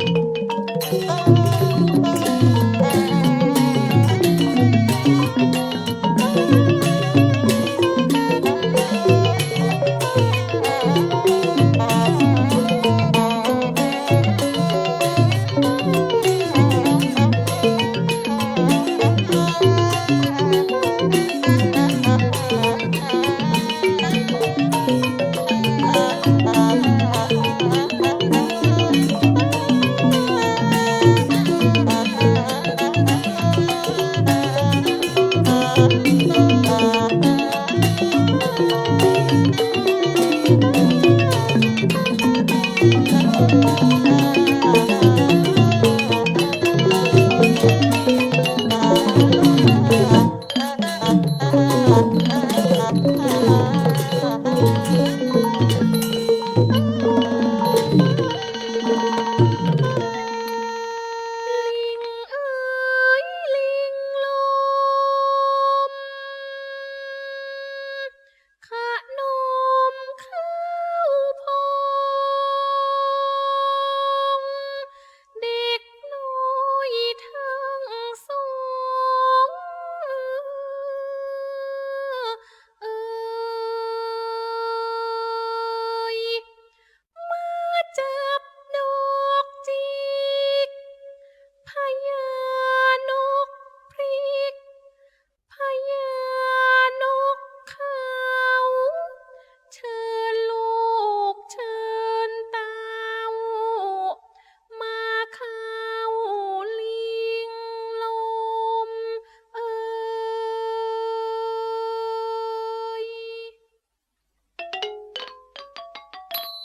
ลิ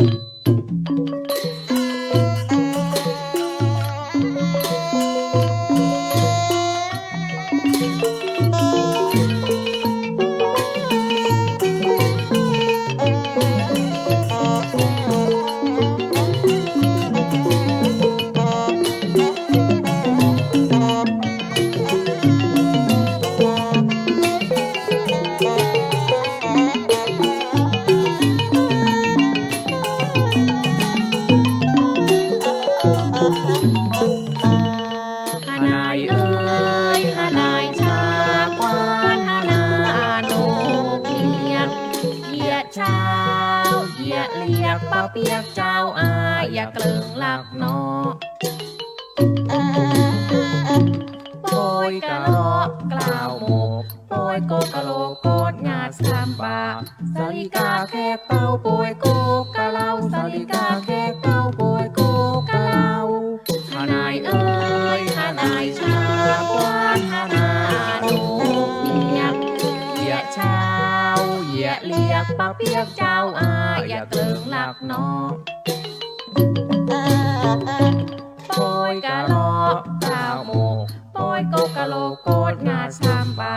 Música ฮานายเอ้ยฮานายชาควานฮานาโนเปียกเหยียดเช้าเหยียดเลียกป้าเปียกเจ้าอาอย่าเกลิงหลักน้อง ยกะโลกกล่าวหมกโปยโกกะโลโกดงาสามบาสาลิกาแค่เต้าโปยโกกะเล่าสาลิกาแค่เต้าโปยโกกะเล่าฮานายเอ้ยฮานายชาควานฮานาโนเปียกเหยียดเช้าเหยียดเลียกป้าเปียกเจ้าอาอย่าเกลิงหลักนอโปยกะโลกล่าวโมก ปยโกกะโลโกดงาชามบา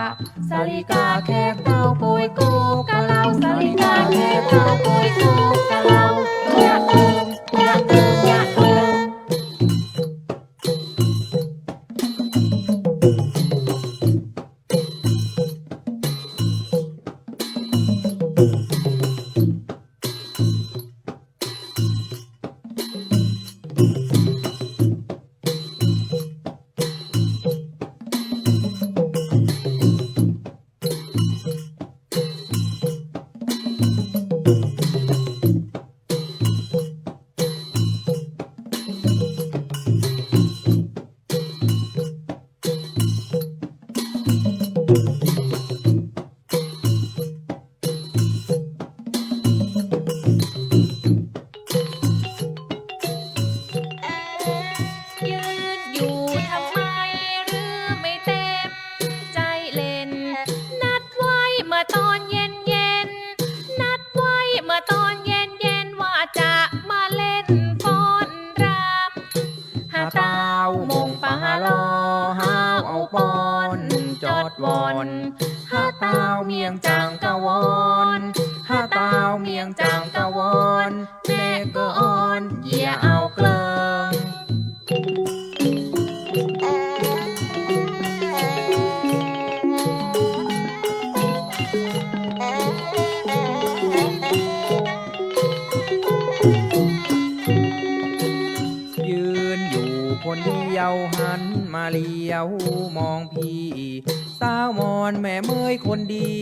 สาลิกาแค่เต้าปุยโกกะเล่าสาลิกาแค่เต้าปุยโกกะเลา ยงจางกะวอนหาเต้าเมียงจางกะวอนแม่ก็อ่อนอย่าเอาเกลิงยืนอยู่คนเดียวหันมาเลียวมองพี่ สาวมอนแม่เมยคนดี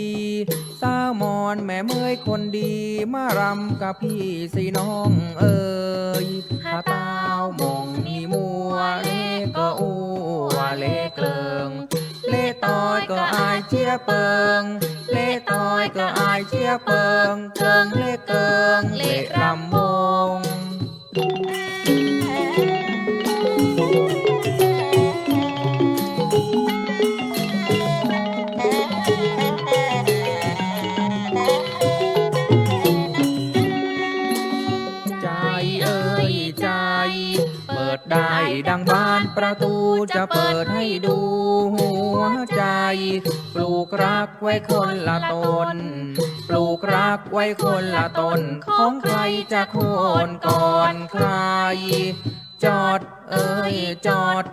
สาวมอนแม่เมยคนดี มารำกับพี่สิน้องเอ๋ยถ้าเต้ามองนี่มัวเล่ก็อ้วเล่เกลิงเล่ตอยก็อายเชียเปิง เล่ตอยก็อายเชียเปิงเกิงเล่เกิงเล่รำวง จะเปิดให้ดูหัวใจ ปลูกรักไว้คนละตน ปลูกรักไว้คนละตน ของใครจะโคนก่อนใคร จอดเอ่ยจอด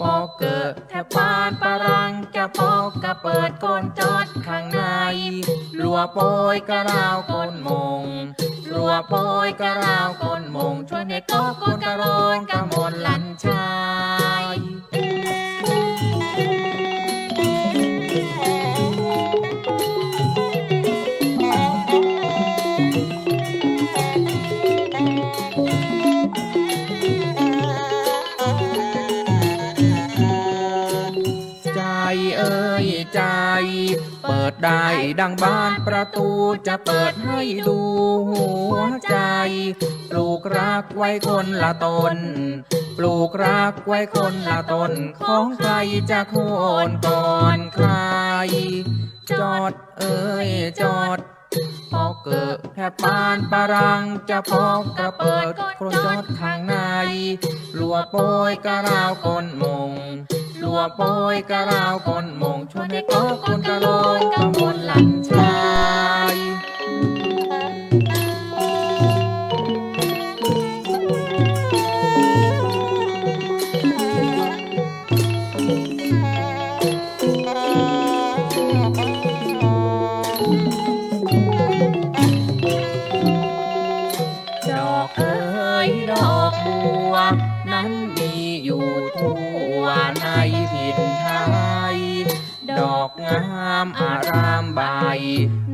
ปอกเกิดแทบปานปรังจะปอกกะเปิดก้นจอดข้างในลัวโปยกระราวคนมงลัวโปยกระราวคนมงชวนให้ก็คนกระโรนกระมนลันชา ได้ดังบานประตูจะเปิดให้ดูหัวใจ ปลูกรักไว้คนละตน ปลูกรักไว้คนละตน ของใครจะโคนก่อนใคร จอดเอ่ยจอดพอเกิดแทบปานปารังจะพอกกระเปิดโครนจอดข้างในลัวโปยกระราวคนมง ลัวโปยกะลาวคนมงชวนให้ก็คนกะโลยกะมวลหลันชา อกงามอารามใบ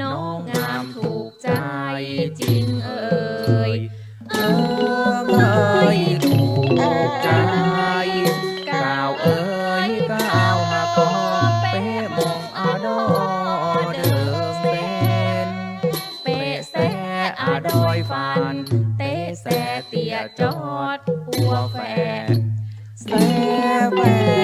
น้องงามถูกใจจริงเอ่ยเออเอ่ยถูกใจก้าวเอ่ยก้าวหากอเป๊ะมองอาดอเดิมเป็นเป๊ะแสอาดอยฟัน เตะแสเตียจอดหัวแฟนแสแฟห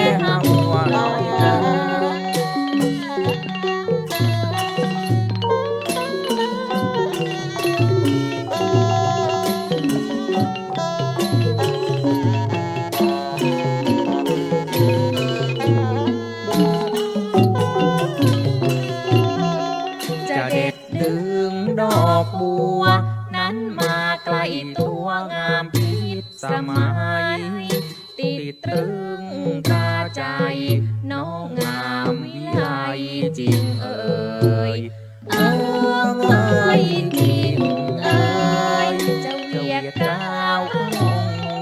ตรึงตาใจน้องงามวิไลจริงเอ่ยเอ่ยจริงเอ่ยเจ้าเวียดกาวคง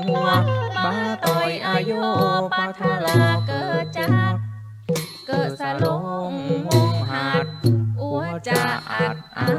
หัวบาต่อยอายุปาทลาเกิดจากเกิดสลงวงหัดอัวจะอัดอา